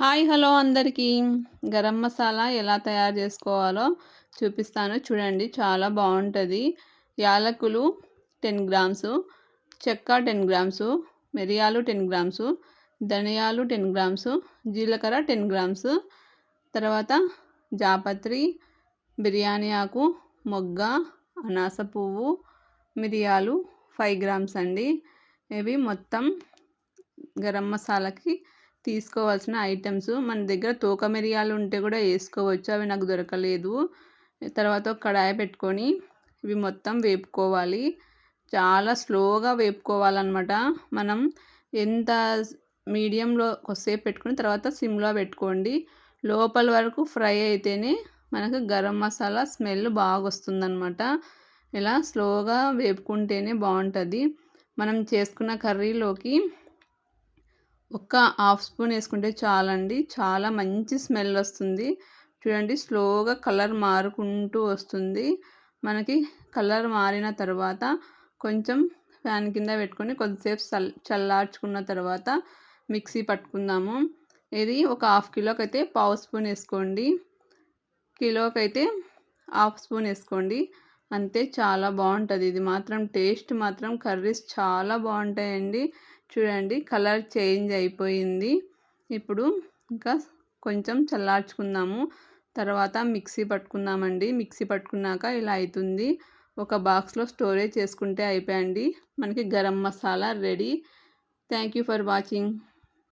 Hi hello అందరికీ. గరం మసాలా ఎలా తయారు చేసుకోవాలో చూపిస్తాను. చూడండి చాలా బాగుంటుంది. యాలకులు టెన్ గ్రామ్స్ చెక్క టెన్ గ్రామ్స్ మిరియాలు టెన్ గ్రామ్స్ ధనియాలు టెన్ గ్రామ్స్ జీలకర్ర టెన్ గ్రామ్స్ తర్వాత జాపత్రి బిర్యానీ ఆకు మొగ్గ అనాస పువ్వు మిరియాలు ఫైవ్ గ్రామ్స్ అండి. ఇవి మొత్తం గరం మసాలాకి తీసుకోవాల్సిన ఐటమ్స్. మన దగ్గర తోక మిరియాలు ఉంటే కూడా వేసుకోవచ్చు. అవి నాకు దొరకలేదు. తర్వాత ఒక కడాయి పెట్టుకొని ఇవి మొత్తం వేపుకోవాలి. చాలా స్లోగా వేపుకోవాలన్నమాట. మనం ఎంత మీడియంలో కొద్దిసేపు పెట్టుకుని తర్వాత సిమ్లో పెట్టుకోండి. లోపల వరకు ఫ్రై అయితేనే మనకు గరం మసాలా స్మెల్ బాగా వస్తుందన్నమాట ఇలా స్లోగా వేపుకుంటేనే బాగుంటుంది. మనం చేసుకున్న కర్రీలోకి ఒక్క హాఫ్ స్పూన్ వేసుకుంటే చాలండి. చాలా మంచి స్మెల్ వస్తుంది. చూడండి స్లోగా కలర్ మారుకుంటూ వస్తుంది. మనకి కలర్ మారిన తర్వాత కొంచెం ఫ్యాన్ కింద పెట్టుకొని కొద్దిసేపు చల్ చల్లార్చుకున్న తర్వాత మిక్సీ పట్టుకుందాము. ఇది ఒక హాఫ్ కిలోకి అయితే పావు స్పూన్ వేసుకోండి. కిలోకి అయితే హాఫ్ స్పూన్ వేసుకోండి. అంతే చాలా బాగుంటుంది. ఇది మాత్రం టేస్ట్ మాత్రం కర్రీస్ చాలా బాగుంటాయండి. చూడండి కలర్ చేంజ్ అయిపోయింది. ఇప్పుడు ఇంకా కొంచెం చల్లార్చుకుందాము. తర్వాత మిక్సీ పట్టుకుందామండి. మిక్సీ పట్టుకున్నాక ఇలా అవుతుంది ఒక బాక్స్లో స్టోరేజ్ చేసుకుంటే అయిపోయండి. మనకి garam masala ready. Thank you for watching.